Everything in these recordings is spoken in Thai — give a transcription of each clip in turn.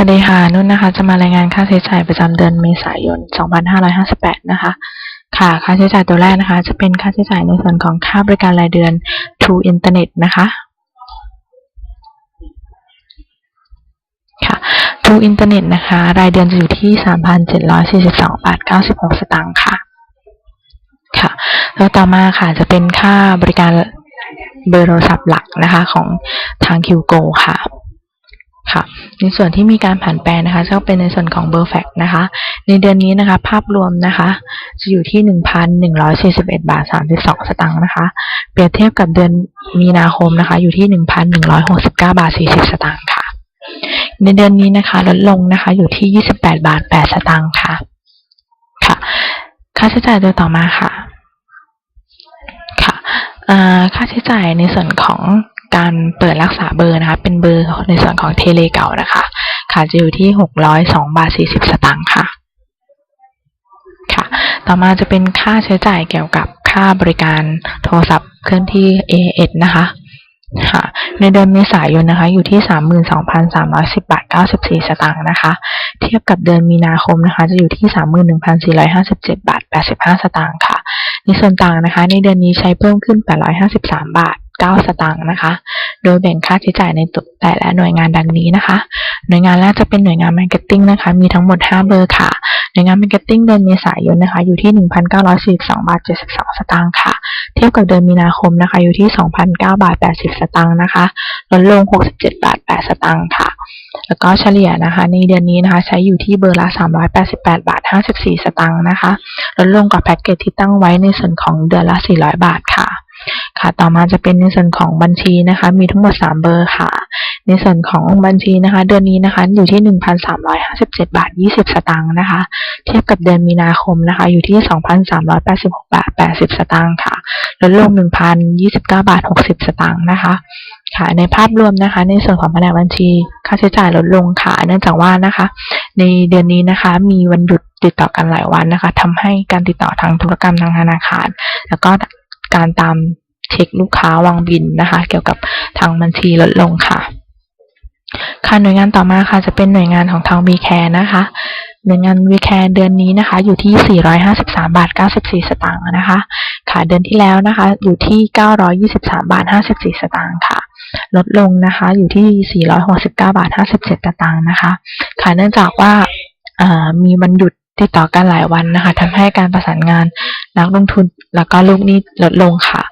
วัสดีค่ะนุ่นนะคะ จะมารายงานค่าใช้จ่ายประจำเดือนเมษายน 2558 นะคะ ค่ะค่าใช้จ่ายตัวแรกนะคะ จะเป็นค่าใช้จ่ายในส่วนของค่าบริการรายเดือน True Internet นะคะ ค่ะ True Internet นะคะ รายเดือนจะอยู่ที่ 3,742 บาท 96 สตางค์ค่ะ ค่ะ แล้วต่อมาค่ะจะเป็นค่าบริการเบอร์โทรศัพท์หลักนะคะของทาง QGo ค่ะ ค่ะ ในส่วนที่มีการผันแปรนะคะจะเป็นในส่วนของเบอร์แฟกนะคะ ในเดือนนี้นะคะ ภาพรวมนะคะ จะอยู่ที่ 1,141 บาท 32 สตางค์นะคะ เปรียบเทียบกับเดือนมีนาคมนะคะ อยู่ที่ 1,169 บาท 40 สตางค์ค่ะ ในเดือนนี้นะคะลดลงนะคะอยู่ที่ 28 บาท 8 สตางค์ค่ะ ค่ะ ค่าใช้จ่ายตัวต่อมาค่ะ ค่ะค่าใช้จ่ายในส่วนของ การเปิดรักษาเบอร์นะคะ เป็นเบอร์ในส่วนของเทเลเก่านะคะ ค่ะจะอยู่ที่หกร้อยสองบาทสี่สิบสตางค์ค่ะ ค่ะ ต่อมาจะเป็นค่าใช้จ่ายเกี่ยวกับค่าบริการโทรศัพท์เคลื่อนที่ AS นะคะค่ะในเดือนเมษายนนะคะ อยู่ที่สามหมื่นสองพันสามร้อยสิบบาทเก้าสิบสี่สตางค์นะคะ เทียบกับเดือนมีนาคมนะคะ จะอยู่ที่สามหมื่นหนึ่งพันสี่ร้อยห้าสิบเจ็ดบาทแปดสิบห้าสตางค์ค่ะ ในส่วนต่างนะคะ ในเดือนนี้ใช้เพิ่มขึ้น 853 บาท 9 สตางค์นะคะ โดยแบ่งค่าใช้จ่ายในแต่ละหน่วยงานดังนี้นะคะ หน่วยงานแรกจะเป็นหน่วยงานมาร์เก็ตติ้งนะคะ มีทั้งหมด 5 เบอร์ค่ะ หน่วยงานมาร์เก็ตติ้งเดือนเมษายนนะคะ อยู่ที่ 1,942 บาท 72 สตางค์ค่ะ เทียบกับเดือนมีนาคมนะคะ อยู่ที่ 2,009 บาท 80 สตางค์นะคะ ลดลง 67 บาท 8 สตางค์ค่ะ แล้วก็เฉลี่ยนะคะ ในเดือนนี้นะคะใช้อยู่ที่เบอร์ละ 388 บาท 54 สตางค์นะคะ ลดลงกว่าแพ็กเกจที่ตั้งไว้ในส่วนของเดือนละ 400 บาทค่ะ ค่ะต่อมาจะเป็นในส่วนของบัญชีนะคะ มีทั้งหมด 3 เบอร์ค่ะ ในส่วนของบัญชีนะคะ เดือนนี้นะคะอยู่ที่ 1,357 บาท 20 สตางค์นะคะ เทียบกับเดือนมีนาคมนะคะ อยู่ที่ 2,386 บาท 80 สตางค์ค่ะลดลง 1,029 บาท 60 สตางค์นะคะค่ะในภาพรวมนะคะ ในส่วนของแผนกบัญชี ค่าใช้จ่ายลดลงค่ะ เนื่องจากว่านะคะ ในเดือนนี้นะคะ มีวันหยุดติดต่อกันหลายวันนะคะทำให้การติดต่อทางธุรกรรมทางธนาคาร แล้วก็ การตามเช็คลูกค้าวางบินนะคะ เกี่ยวกับทางบัญชีลดลงค่ะ ค่ะหน่วยงานต่อมาค่ะจะเป็นหน่วยงานของทาง v c a r e นะคะหน่วยงาน v c a r e เดือนนี้นะคะ อยู่ที่ 453 บาท 94 สตางค์นะคะ ค่ะเดือนที่แล้วนะคะ อยู่ที่ 923 บาท 54 สตางค์ค่ะ ลดลงนะคะอยู่ที่ 469 บาท 57 สตางค์นะคะ ค่ะเนื่องจากว่ามีวันหยุด ติดต่อกันหลายวันนะคะทำให้การประสานงานนักลงทุนแล้วก็ลูกหนี้ลดลงค่ะ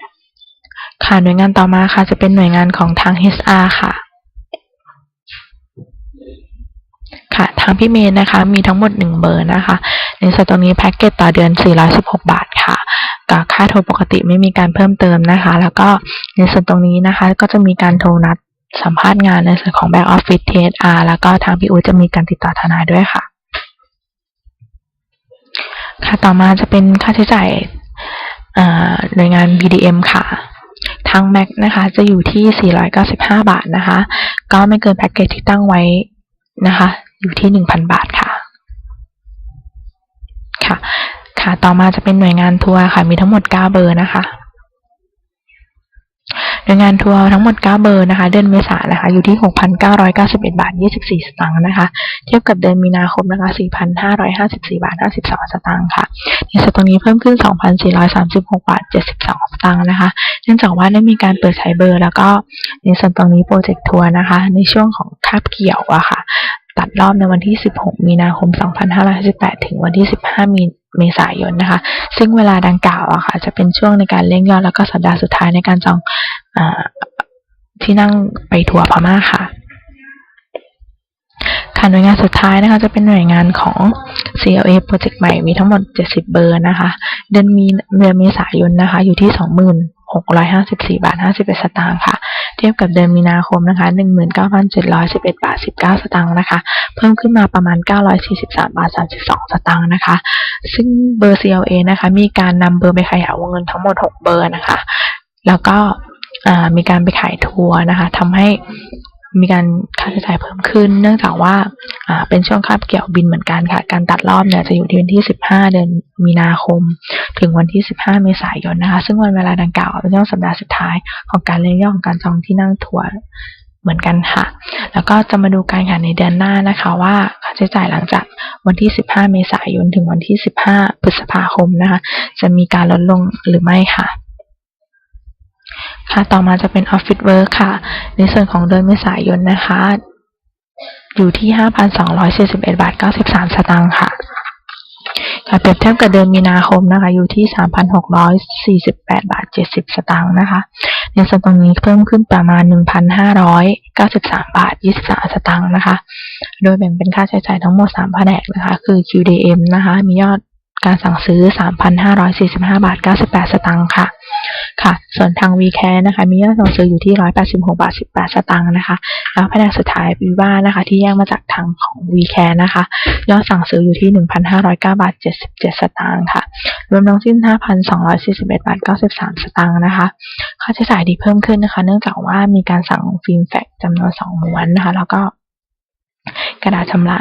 ค่ะหน่วยงานต่อมาค่ะ จะเป็นหน่วยงานของทาง HR ค่ะ ค่ะทางพี่เมย์นะคะ มีทั้งหมด 1 เบอร์นะคะ ในส่วนตรงนี้แพ็กเกจต่อเดือน 416 บาทค่ะกับค่าโทรปกติไม่มีการเพิ่มเติมนะคะ แล้วก็ในส่วนตรงนี้นะคะ ก็จะมีการโทรนัดสัมภาษณ์งานในส่วนของ Back Office TSR แล้วก็ทางพี่อู๋จะมีการติดต่อทนายด้วยค่ะ ค่ะต่อมาจะเป็นค่าใช้จ่ายหน่วยงาน BDM ค่ะทาง Mac นะคะ จะอยู่ที่ 495 บาทนะคะ ก็ไม่เกินแพ็กเกจที่ตั้งไว้นะคะ อยู่ที่ 1,000 บาทค่ะ ค่ะ ค่ะ ต่อมาจะเป็นหน่วยงานทัวร์ค่ะ มีทั้งหมด 9 เบอร์นะคะ หน่วยงานทัวร์ทั้งหมด 9 เบอร์นะคะ เดือนเมษายนนะคะอยู่ที่ 6,991 บาท 24 สตางค์นะคะ เทียบกับเดือนมีนาคมนะคะ 4,554 บาท 52 สตางค์ค่ะ ในส่วนตรงนี้เพิ่มขึ้น 2,436 บาท 72 สตางค์นะคะ เนื่องจากว่าได้มีการเปิดใช้เบอร์แล้วก็ในส่วนตรงนี้โปรเจกต์ทัวร์นะคะ ในช่วงของคาบเกี่ยวอะค่ะตัดรอบในวันที่ 16 มีนาคม 2558 ถึงวันที่ 15 มี เมษายนนะคะ ซึ่งเวลาดังกล่าวอะค่ะ จะเป็นช่วงในการเร่งยอดแล้วก็สัปดาห์สุดท้ายในการจองอที่นั่งไปทัวร์พม่าค่ะค่ะหน่วยงานสุดท้ายนะคะจะเป็นหน่วยงานของ CLA โปรเจกต์ใหม่มีทั้งหมด 70 เบอร์นะคะ เดือนมีเดือนเมษายนนะคะ อยู่ที่ 2654 บาท 51 สตางค์ค่ะ เทียบกับเดือนมีนาคมนะคะ19,711บาท19 สตางค์นะคะ เพิ่มขึ้นมาประมาณ 943 บาท 32 สตางค์นะคะ ซึ่งเบอร์ CLA นะคะ มีการนำเบอร์ไปขยายวงเงินทั้งหมด 6 เบอร์นะคะ แล้วก็มีการไปขายทัวร์นะคะทำให้ มีการค่าใช้จ่ายเพิ่มขึ้น เนื่องจากว่าเป็นช่วงคาบเกี่ยวบินเหมือนกันค่ะ การตัดรอบเนี่ยจะอยู่ที่วันที่ 15 เดือนมีนาคม ถึงวันที่ 15 เมษายนนะคะ ซึ่งวันเวลาดังกล่าวเป็นช่วงสัปดาห์สุดท้ายของการเลี้ยงย่อของการจองที่นั่งทัวร์เหมือนกันค่ะ แล้วก็จะมาดูการแข่งในเดือนหน้านะคะว่าค่าใช้จ่ายหลังจากวันที่ 15 เมษายน ถึงวันที่ 15 พฤษภาคมนะคะ จะมีการลดลงหรือไม่ค่ะ ค่ะต่อมาจะเป็น Office Work ค่ะ ในส่วนของเดือนเมษายนนะคะ อยู่ที่ 5,241 บาท 93 สตางค์ค่ะค่ะเปรียบเทียบกับเดือนมีนาคมนะคะ อยู่ที่ 3,648 บาท 70 สตางค์นะคะ ในส่วนตรงนี้เพิ่มขึ้นประมาณ 1,593 บาท 23 สตางค์นะคะ โดยแบ่งเป็นค่าใช้จ่ายทั้งหมด 3 แผนกนะคะ คือ QDM นะคะ มียอด การสั่งซื้อ 3,545 บาท 98 สตางค์ค่ะ ค่ะ ส่วนทาง VCare นะคะ มียอดสั่งซื้ออยู่ที่ 186 บาท 18 สตางค์นะคะ แล้วแผนกสุดท้ายวิว่านะคะ ที่แยกมาจากทางของ VCare นะคะ ยอดสั่งซื้ออยู่ที่ 1,509 บาท 77 สตางค์ค่ะ รวมทั้งสิ้น 5,241 บาท 93 สตางค์นะคะ ค่าใช้จ่ายที่เพิ่มขึ้นนะคะ เนื่องจากว่ามีการสั่งฟิล์มแฟกซ์จำนวน 2 ม้วนนะคะ แล้วก็กระดาษชำระ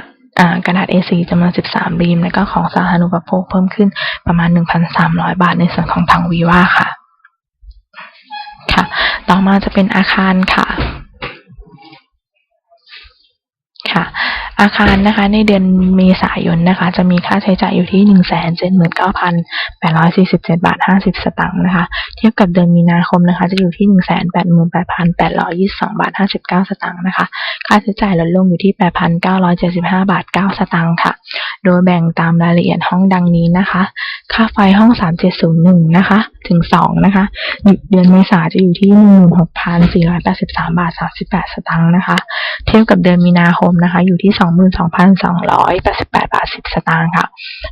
กระดาษ A4 จำนวน 13 รีม แล้วก็ของสาธารณูปโภคเพิ่มขึ้นประมาณ 1,300 บาทในส่วนของทางวีว่าค่ะ ค่ะ ต่อมาจะเป็นอาคารค่ะ ค่ะ อาคารนะคะในเดือนเมษายนนะคะ จะมีค่าใช้จ่ายอยู่ที่ 179,847 บาท 50 สตางค์นะคะ เทียบกับเดือนมีนาคมนะคะ จะอยู่ที่ 188,822 บาท 59 สตางค์นะคะ ค่าใช้จ่ายลดลงอยู่ที่ 8,975 บาท 9 สตางค์ค่ะ โดยแบ่งตามรายละเอียดห้องดังนี้นะคะ ค่าไฟห้อง 3701 นะคะ ถึง 2 นะคะ เดือนเมษาจะอยู่ที่ 16,483 บาท 38 สตางค์นะคะ เทียบกับเดือนมีนาคมนะคะ อยู่ที่22,288 บาท 10 สตางค์ค่ะ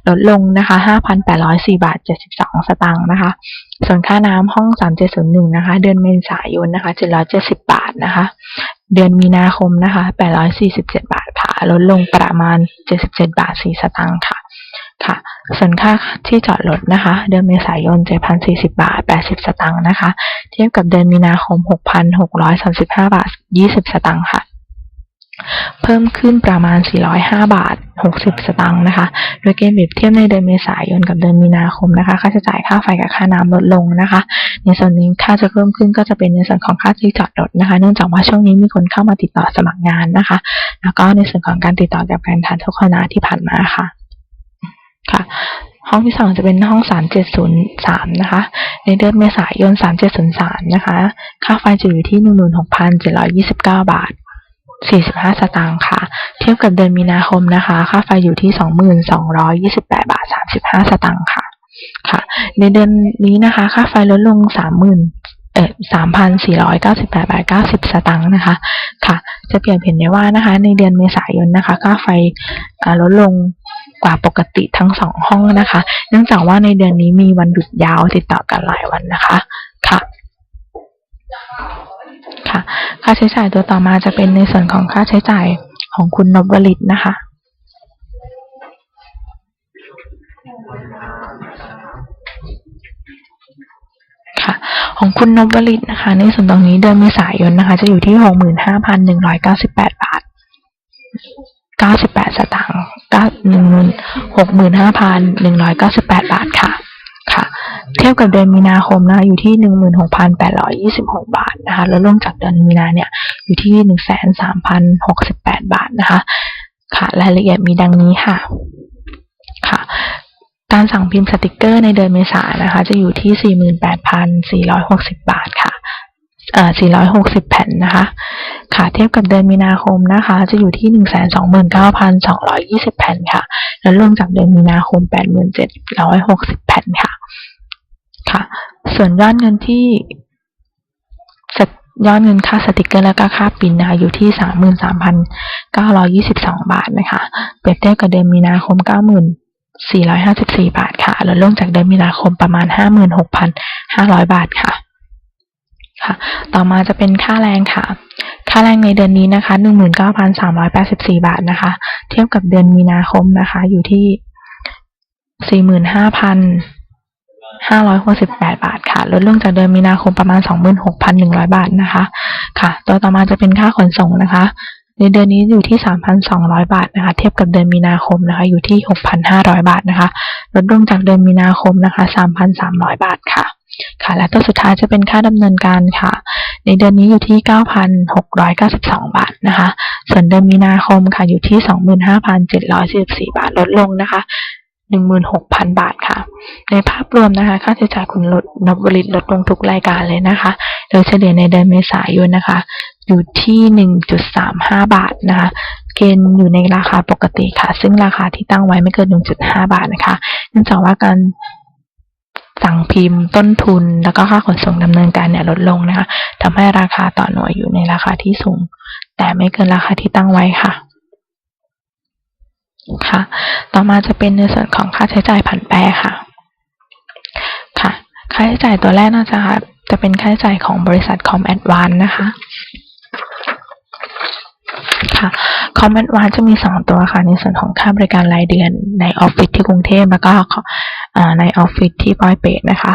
ลดลงนะคะ5,804 บาท 72 สตางค์นะคะ ส่วนค่าน้ำห้อง 3701 นะคะ เดือนเมษายนนะคะ 770 บาทนะคะ เดือนมีนาคมนะคะ 847 บาทค่ะ ลดลงประมาณ 77 บาท 4 สตางค์ค่ะค่ะส่วนค่าที่จอดรถนะคะ เดือนเมษายน 7,040 บาท 80 สตางค์นะคะ เทียบกับเดือนมีนาคม 6,635 บาท 20 สตางค์ค่ะ เพิ่มขึ้นประมาณ 405 บาท 60 สตางค์นะคะ โดยเกณฑ์เปรียบเทียบในเดือนเมษายนกับเดือนมีนาคมนะคะ ค่าใช้จ่ายค่าไฟกับค่าน้ำลดลงนะคะ ในส่วนนี้ค่าจะเพิ่มขึ้นก็จะเป็นในส่วนของค่าที่จอดรถนะคะ เนื่องจากว่าช่วงนี้มีคนเข้ามาติดต่อสมัครงานนะคะ แล้วก็ในส่วนของการติดต่อกับการทานทุกคณะที่ผ่านมาค่ะ ค่ะห้องที่สองจะเป็นห้อง 3703 นะคะ ในเดือนเมษายน 3703 นะคะ ค่าไฟจะอยู่ที่ 16,729 บาท 45 สตางค์ค่ะ เทียบกับเดือนมีนาคมนะคะ ค่าไฟอยู่ที่ 2,228 บาท 35 สตางค์ค่ะ ค่ะ ในเดือนนี้นะคะ ค่าไฟลดลง 30,000เอ่อ3,498 บาท 90 สตางค์นะคะ ค่ะ จะเปลี่ยนเห็นได้ว่านะคะ ในเดือนเมษายนนะคะ ค่าไฟลดลงกว่าปกติทั้งสองห้องนะคะ เนื่องจากว่าในเดือนนี้มีวันหยุดยาวติดต่อกันหลายวันนะคะ ค่ะ ค่ะ ค่าใช้จ่ายตัวต่อมาจะเป็นในส่วนของค่าใช้จ่ายของคุณนพวลิตนะคะ ค่ะ ของคุณนพวลิตนะคะ ในส่วนตรงนี้เดือนเมษายนนะคะ จะอยู่ที่หกหมื่นห้าพันหนึ่งร้อยเก้าสิบแปดบาทเก้าสิบแปดสตางค์เก้าหนึ่งหมื่นหกหมื่นห้าพันหนึ่งร้อยเก้าสิบแปดบาทค่ะ ค่ะ เทียบกับเดือนมีนาคมนะคะอยู่ที่หนึ่งหมื่นหกพันแปดร้อยยี่สิบหกบาทนะคะแล้วลงจากเดือนมีนาเนี่ยอยู่ที่หนึ่งแสนสามพันหกสิบแปดบาทนะคะ ค่ะรายละเอียดมีดังนี้ค่ะ ค่ะการสั่งพิมพ์สติกเกอร์ในเดือนเมษายนนะคะ จะอยู่ที่ 48,460 บาทค่ะเอ่อ460 แผ่นนะคะ ค่ะ เทียบกับเดือนมีนาคมนะคะ จะอยู่ที่ 129,220 แผ่นค่ะ แล้วลงจากเดือนมีนาคม 87,160 แผ่นค่ะ ค่ะ ส่วนยอดเงินที่สตยอดเงินค่าสติกเกอร์และก็ค่าปินนะคะอยู่ที่ 33,922 บาทนะคะ เปรียบเทียบกับเดือนมีนาคม90,000 454 บาทค่ะ ลดลงจากเดือนมีนาคมประมาณ 56,500 บาทค่ะ ค่ะ ต่อมาจะเป็นค่าแรงค่ะ ค่าแรงในเดือนนี้นะคะ 19,384 บาทนะคะ เทียบกับเดือนมีนาคมนะคะ อยู่ที่ 45,568 บาทค่ะ ลดลงจากเดือนมีนาคมประมาณ 26,100 บาทนะคะ ค่ะ ตัวต่อมาจะเป็นค่าขนส่งนะคะ ในเดือนนี้อยู่ที่ 3,200 บาทนะคะ เทียบกับเดือนมีนาคมนะคะ อยู่ที่ 6,500 บาทนะคะ ลดลงจากเดือนมีนาคมนะคะ 3,300 บาทค่ะ ค่ะและตัวสุดท้ายจะเป็นค่าดำเนินการค่ะ ในเดือนนี้อยู่ที่ 9,692 บาทนะคะ ส่วนเดือนมีนาคมค่ะอยู่ที่ 25,744 บาทลดลงนะคะ 16,000 บาทค่ะ ในภาพรวมนะคะ ค่าใช้จ่ายคุณลดนบริตลดลงทุกรายการเลยนะคะ โดยเฉลี่ยในเดือนเมษายนนะคะ อยู่ที่ 1.35 บาทนะคะเกณฑ์อยู่ในราคาปกติค่ะ ซึ่งราคาที่ตั้งไว้ไม่เกิน 1.5 บาทนะคะเนื่องจากว่าการ สั่งพิมพ์ต้นทุน แล้วก็ค่าขนส่งดำเนินการเนี่ยลดลงนะคะทำให้ราคาต่อหน่วยอยู่ในราคาที่สูง แต่ไม่เกินราคาที่ตั้งไว้ค่ะค่ะ ต่อมาจะเป็นในส่วนของค่าใช้จ่ายผันแปรค่ะ ค่ะ ค่าใช้จ่ายตัวแรกน่าจะจะเป็นค่าใช้จ่ายของบริษัทคอมแอดวานนะคะ ค่ะ คอมแอดวานจะมีสองตัวค่ะ ในส่วนของค่าบริการรายเดือนในออฟฟิศที่กรุงเทพแล้วก็ในออฟฟิศที่ปอยเปตนะคะ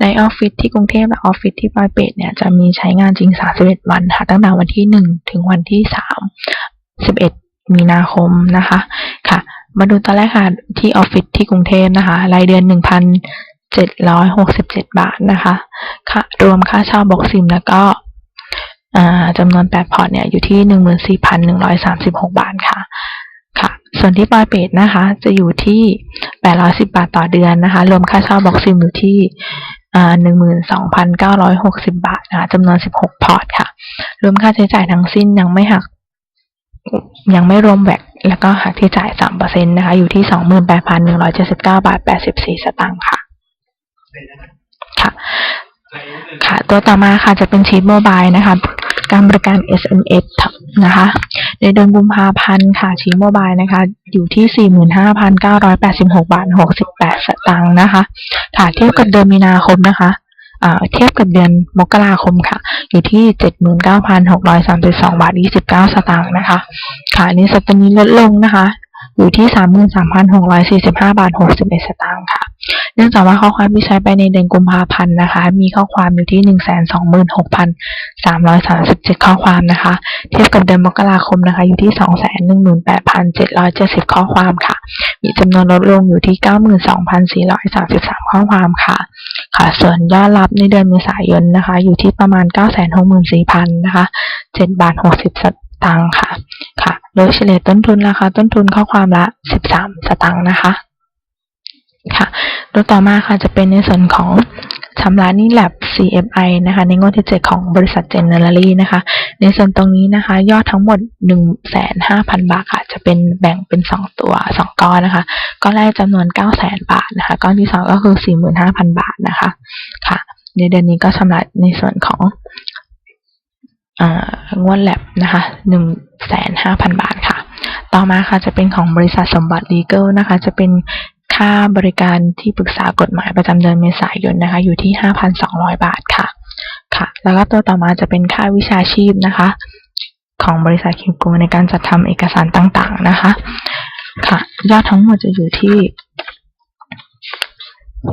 ในออฟฟิศที่กรุงเทพและออฟฟิศที่ปอยเปตเนี่ยจะมีใช้งานจริง 31 วันค่ะ ตั้งแต่วันที่ 1 ถึงวันที่ 3 11 มีนาคมนะคะค่ะ มาดูตอนแรกค่ะที่ออฟฟิศที่กรุงเทพนะคะรายเดือน 1,767 บาทนะคะค่ะรวมค่าเช่าบ็อกซิมแล้วก็ จำนวนแปดพอร์ตเนี่ยอยู่ที่หนึ่งหมื่นสี่พันหนึ่งร้อยสามสิบหกบาทค่ะค่ะ ส่วนที่ปลายเปดนะคะ จะอยู่ที่แปดร้อยสิบบาทต่อเดือนนะคะ รวมค่าเช่าบ็อกซิมอยู่ที่หนึ่งหมื่นสองพันเก้าร้อยหกสิบาทนะคะจำนวนสิบหกพอร์ตค่ะ รวมค่าใช้จ่ายทั้งสิ้นยังไม่หัก ยังไม่รวมแวกแล้วก็หักที่จ่ายสามเปอร์เซ็นต์นะคะ อยู่ที่สองหมื่นแปดพันหนึ่งร้อยเจ็ดสิบเก้าบาทแปดสิบสี่สตางค์ค่ะ ค่ะ ค่ะ ตัวต่อมาค่ะจะเป็นชีทโมบายนะคะ การบริการ SMS นะคะ ในเดือนกุมภาพันธ์ค่ะชีโมบายนะคะ อยู่ที่ 45,986 บาท 68 สตางค์นะคะค่ะเทียบกับเดือนมีนาคมนะคะเทียบกับเดือนมกราคมค่ะ อยู่ที่ 79,632 บาท 29 สตางค์นะคะ ค่ะนี้สัปดาห์นี้ลดลงนะคะ อยู่ที่ 33,645 บาท 61 สตางค์ค่ะ เนื่องจากว่าข้อความที่ใช้ไปในเดือนกุมภาพันธ์นะคะ มีข้อความอยู่ที่ 126,337 ข้อความนะคะ เทียบกับเดือนมกราคมนะคะ อยู่ที่ 218,770 ข้อความค่ะ มีจำนวนลดลงอยู่ที่ 92,433 ข้อความค่ะ ค่ะ ส่วนยอดรับในเดือนเมษายนนะคะ อยู่ที่ประมาณ 964,000 นะคะ7บาท60สตางค์ค่ะ ค่ะ โดยเฉลี่ยต้นทุนราคาต้นทุนข้อความละ 13 สตางค์นะคะ ค่ะ โดยต่อมาค่ะจะเป็นในส่วนของชำระหนี้แลบ CFI นะคะ ในงวดที่ 7 ของบริษัทเจเนอเรลี่นะคะ ในส่วนตรงนี้นะคะ ยอดทั้งหมด 15,000 บาทค่ะ จะเป็นแบ่งเป็น 2 ตัว 2 ก้อนนะคะ ก้อนแรกจำนวน 900,000 บาทนะคะ ก้อนที่ 2 ก็คือ 45,000 บาทนะคะ ค่ะ ในเดือนนี้ก็ชำระในส่วนของงวดแลบนะคะหนึ่งแสนห้าพันบาทค่ะ ต่อมาค่ะจะเป็นของบริษัทสมบัติลีเกลนะคะ จะเป็น ค่าบริการที่ปรึกษากฎหมายประจำเดือนเมษายนนะคะ อยู่ที่ห้าพันสองร้อยบาทค่ะ ค่ะ แล้วก็ตัวต่อมาจะเป็นค่าวิชาชีพนะคะ ของบริษัทคิวโกในการจัดทำเอกสารต่างๆนะคะ ค่ะ ยอดทั้งหมดจะอยู่ที่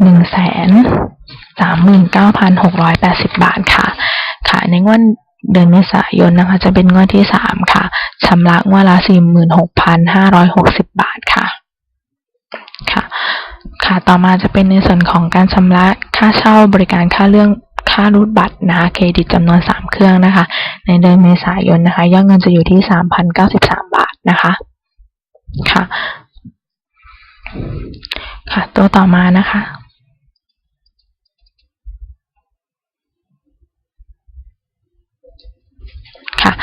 หนึ่งแสนสามหมื่นเก้าพันหกร้อยแปดสิบบาทค่ะ ค่ะในงวดเดือนเมษายนนะคะ จะเป็นงวดที่สามค่ะชำระงวดละสี่หมื่นหกพันห้าร้อยหกสิบบาทค่ะ ค่ะ ค่ะ ต่อมาจะเป็นในส่วนของการชำระค่าเช่าบริการค่าเรื่องค่ารูดบัตรนะคะเครดิตจำนวนสามเครื่องนะคะ ในเดือนเมษายนนะคะยอดเงินจะอยู่ที่สามพันเก้าสิบสามบาทนะคะค่ะ ค่ะ ตัวต่อมานะคะค่ะ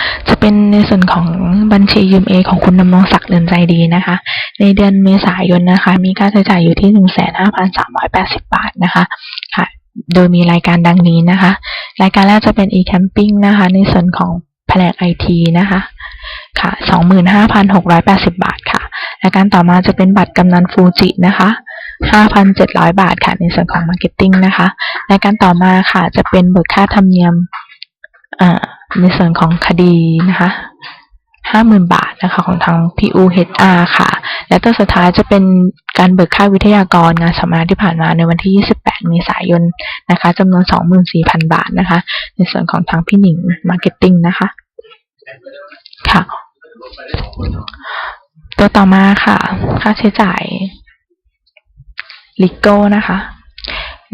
เป็นในส่วนของบัญชียืมเอของคุณดำรงศักดิ์เรือนใจดีนะคะ ในเดือนเมษายนนะคะ มีค่าใช้จ่ายอยู่ที่หนึ่งแสนห้าพันสามร้อยแปดสิบบาทนะคะ ค่ะ โดยมีรายการดังนี้นะคะ รายการแรกจะเป็น e-camping นะคะ ในส่วนของแผนกไอทีนะคะ ค่ะสองหมื่นห้าพันหกร้อยแปดสิบาทค่ะ รายการต่อมาจะเป็นบัตรกำนันฟูจินะคะห้าพันเจ็ดร้อยบาทค่ะ ในส่วนของมาร์เก็ตติ้งนะคะ รายการต่อมาค่ะจะเป็นเบิกค่าธรรมเนียมอ่า ในส่วนของคดีนะคะห้าหมื่นบาทนะคะของทาง PUHR ค่ะ และตัวสุดท้ายจะเป็นการเบิกค่าวิทยากรงานสัมมนาที่ผ่านมาในวันที่ 28 เมษายนนะคะจำนวน 24,000 บาทนะคะ ในส่วนของทางพี่หนิงมาร์เก็ตติ้งนะคะค่ะ ตัวต่อมาค่ะ ค่าใช้จ่ายลิโก้นะคะ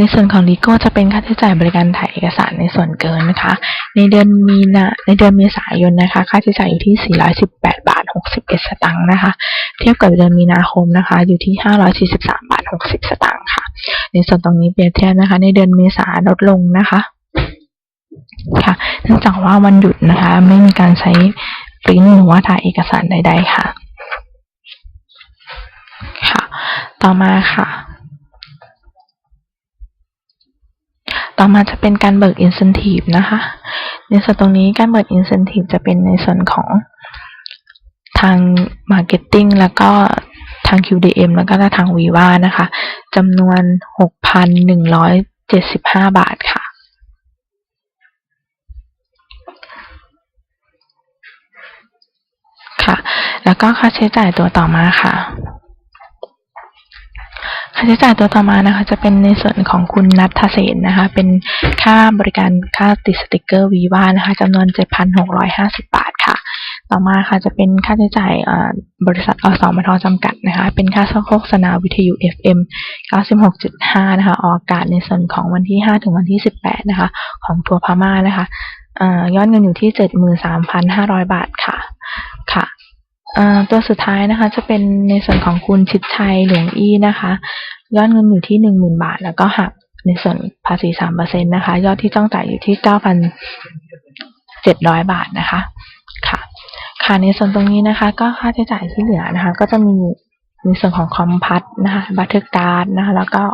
ในส่วนของลีโก้จะเป็นค่าใช้จ่ายบริการถ่ายเอกสารในส่วนเกินนะคะ ในเดือนมีนาในเดือนเมษายนนะคะ ค่าใช้จ่ายอยู่ที่ 418 บาท 61 สตางค์นะคะ เทียบกับเดือนมีนาคมนะคะ อยู่ที่ 543 บาท 60 สตางค์ค่ะ ในส่วนตรงนี้เปรียบเทียบนะคะ ในเดือนเมษาลดลงนะคะ ค่ะเนื่องจากว่าวันหยุดนะคะ ไม่มีการใช้ปริ้นหรือว่าถ่ายเอกสารใด ๆ ค่ะ ค่ะ ต่อมาค่ะ ต่อมาจะเป็นการเบิก incentive นะคะ ในส่วนตรงนี้การเบิก incentive จะเป็นในส่วนของทาง marketing แล้วก็ทาง QDM แล้วก็ทาง Viva นะคะจำนวน 6,175 บาทค่ะ ค่ะ แล้วก็ค่าใช้จ่ายตัวต่อมาค่ะาใช้จ่ายตัวต่อมานะคะ จะเป็นในส่วนของคุณนัทเสนนะคะ เป็นค่าบริการค่าติดสติกเกอร์วีว่านะคะจำนวน 7,650 บาทค่ะ ต่อมาค่ะจะเป็นค่าใช้จ่ายบริษัทอสมทจำกัดนะคะ เป็นค่าโฆษณาวิทยุ FM 96.5 นะคะ ออกอากาศในส่วนของวันที่ 5 ถึงวันที่ 18 นะคะ ของทัวร์พม่านะคะยอดเงินอยู่ที่ 73,500 บาทค่ะค่ะ ตัวสุดท้ายนะคะจะเป็นในส่วนของคุณชิดชัยหลวงอี้นะคะยอดเงินอยู่ที่หนึ่งหมื่นบาท แล้วก็หักในส่วนภาษีสามเปอร์เซ็นตนะคะ ยอดที่ต้องจ่ายอยู่ที่เก้าพันเจ็ดร้อยบาทนะคะ ค่ะ ค่ะในส่วนตรงนี้นะคะ ก็ค่าใช้จ่ายที่เหลือนะคะ ก็จะมีในส่วนของคอมพัทนะคะบัตเทอร์การ์ดนะคะ แล้วก็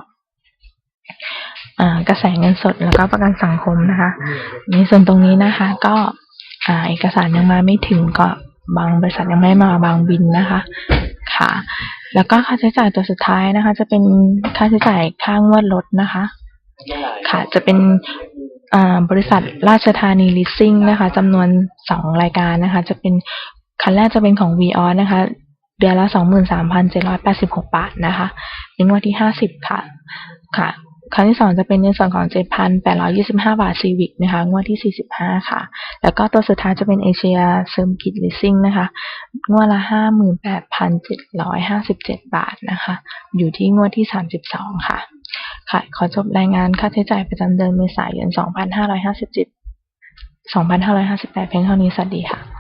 กระแสเงินสดแล้วก็ประกันสังคมนะคะ ในส่วนตรงนี้นะคะ ก็เอกสารยังมาไม่ถึงก็ บางบริษัทยังไม่มาบางบินนะคะ ค่ะ แล้วก็ค่าใช้จ่ายตัวสุดท้ายนะคะ จะเป็นค่าใช้จ่ายค่างวดรถนะคะ ค่ะ จะเป็นบริษัทราชธานีลิสซิ่งนะคะจำนวนสองรายการนะคะ จะเป็นคันแรกจะเป็นของ v ีออนะคะ เดือนละสองหมื่นสามพันเจ็ดร้อยแปดสิบหกบาทนะคะเป็นงวดที่ห้าสิบค่ะ ค่ะ ครั้งที่สองจะเป็นในส่วนของ 7,825 บาทซีวิกนะคะงวดที่ 45 ค่ะ แล้วก็ตัวสุดท้ายจะเป็นเอเชียเซิร์มกิดลิสซิ่งนะคะงวดละ 58,757 บาทนะคะ อยู่ที่งวดที่ 32 ค่ะ ค่ะ ขอจบรายงานค่าใช้จ่ายประจำเดือนเมษายน 2557 2558 เพียงเท่านี้ สวัสดีค่ะ